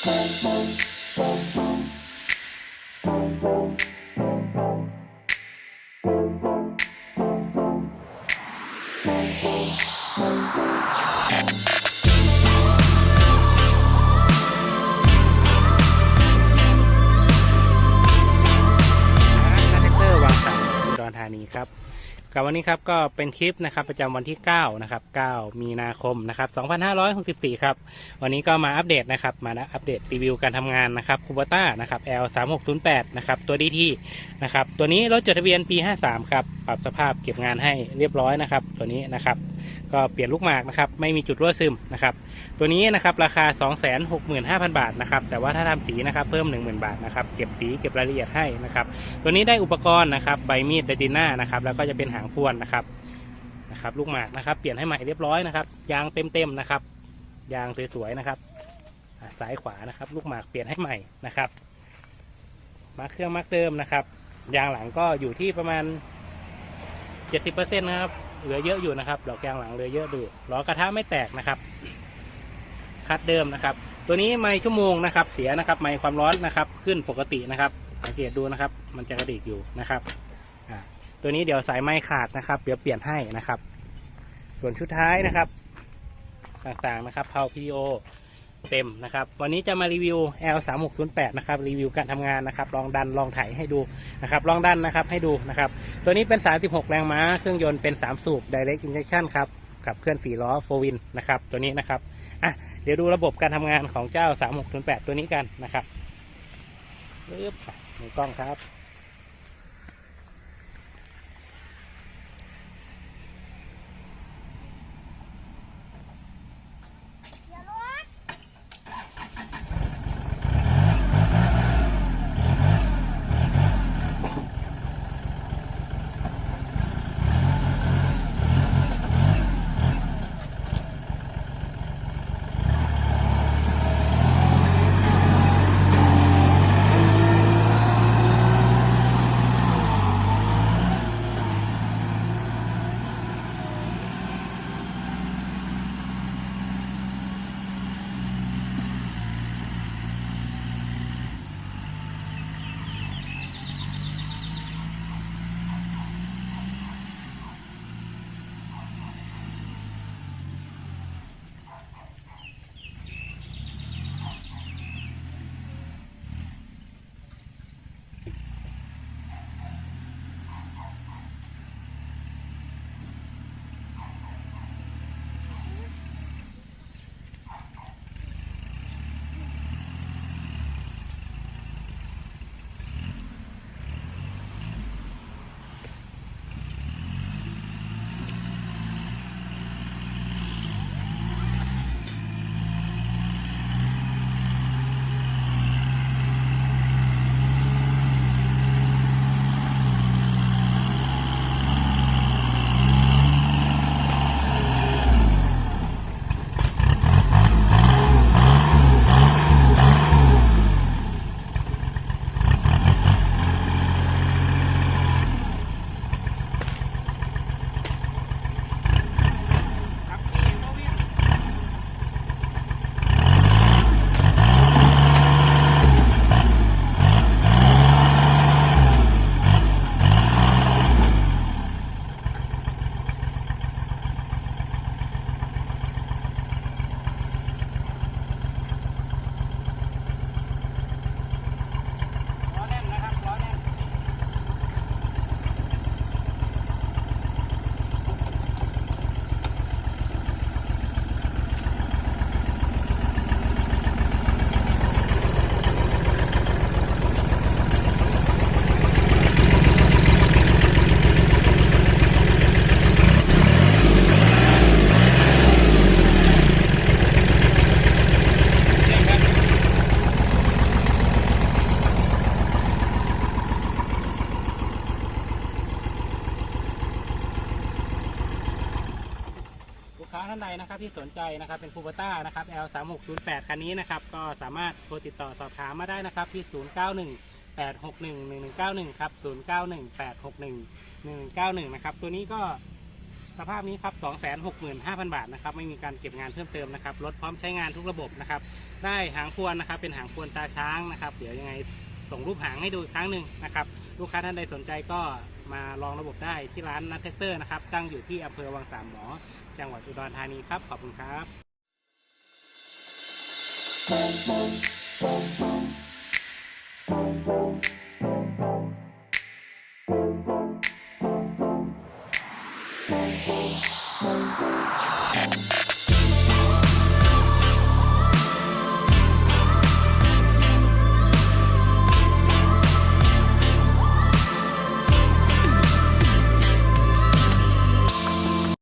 ธานีครับ กับวันนี้ครับก็เป็นคลิปนะครับประจำวันที่9นะครับ9มีนาคมนะครับ2564ครับวันนี้ก็มาอัปเดตนะครับมาอัปเดตรีวิวการทำงานนะครับคูบต้านะครับ L 3 6 0 8 นะครับตัวดีๆนะครับตัวนี้รถจดทะเบียนปี 53ครับปรับสภาพเก็บงานให้เรียบร้อยนะครับ ตัวนี้นะครับ ก็เปลี่ยนลูกหมากนะครับไม่มีจุดรั่วซึมนะครับตัวนี้นะครับราคา 265,000 บาทนะครับแต่ว่าถ้าทำสีนะครับเพิ่ม 10,000 บาทนะครับเก็บสีเก็บรายละเอียดให้นะครับตัวนี้ได้อุปกรณ์นะครับใบมีดไดติน่านะครับแล้วก็จะเป็นหางพวนนะครับนะครับลูกหมากนะครับเปลี่ยนให้ใหม่เรียบร้อยนะครับยางเต็มๆนะครับยางสวยๆนะครับซ้ายขวานะครับ ลูกหมากเปลี่ยนให้ใหม่นะครับมาเครื่องมาร์กเดิมนะครับ ยางหลังก็อยู่ที่ประมาณ 70%นะครับ เหลือเยอะอยู่นะครับ ดอกยางหลังเหลือเยอะดูล้อกระทะไม่แตกนะครับ คัดเดิมนะครับ ตัวนี้ไม่ชั่วโมงนะครับ เสียนะครับ ไม่ความร้อนนะครับ ขึ้นปกตินะครับสังเกตดูนะครับ มันจะกระดิกอยู่นะครับตัวนี้เดี๋ยวสายไม้ขาดนะครับ เดี๋ยวเปลี่ยนให้นะครับ ส่วนชุดท้ายนะครับ ต่างๆนะครับเพาพีโอ เต็มนะครับ วันนี้จะมารีวิว L 3 6 0 8 นะครับ รีวิวการทำงานนะครับ ลองดัน ลองไถให้ดูนะครับ ลองดันนะครับ ให้ดูนะครับ ตัวนี้เป็น 36 แรงม้า เครื่องยนต์เป็น 3 สูบ Direct Injection ครับ กับเคลื่อน4ล้อ4 Win นะครับ ตัวนี้นะครับ อะ เดี๋ยวดูระบบการทำงานของเจ้า 3608 ตัวนี้กันนะครับปึ๊บอะมีกล้องครับ ท่านใดนะครับที่สนใจนะครับเป็นคูเปอร์ต้านะครับ L 3 6 0 8คันนี้นะครับก็สามารถโทรติดต่อสอบถามมาได้นะครับที่ 091 861-1191 ครับ 091-861-1191 นะครับ ตัวนี้ก็สภาพนี้ครับ 265,000 บาทนะครับ ไม่มีการเก็บงานเพิ่มเติมนะครับ รถพร้อมใช้งานทุกระบบนะครับ ได้หางพวนนะครับ เป็นหางพวนตาช้างนะครับ เดี๋ยวยังไงส่งรูปหางให้ดูครั้งหนึ่งนะครับ ลูกค้าท่านใดสนใจก็ มาลองระบบได้ที่ร้านนัทเทคเตอร์นะครับ ตั้งอยู่ที่อำเภอวังสามหมอ จังหวัดอุดรธานีครับ ขอบคุณครับ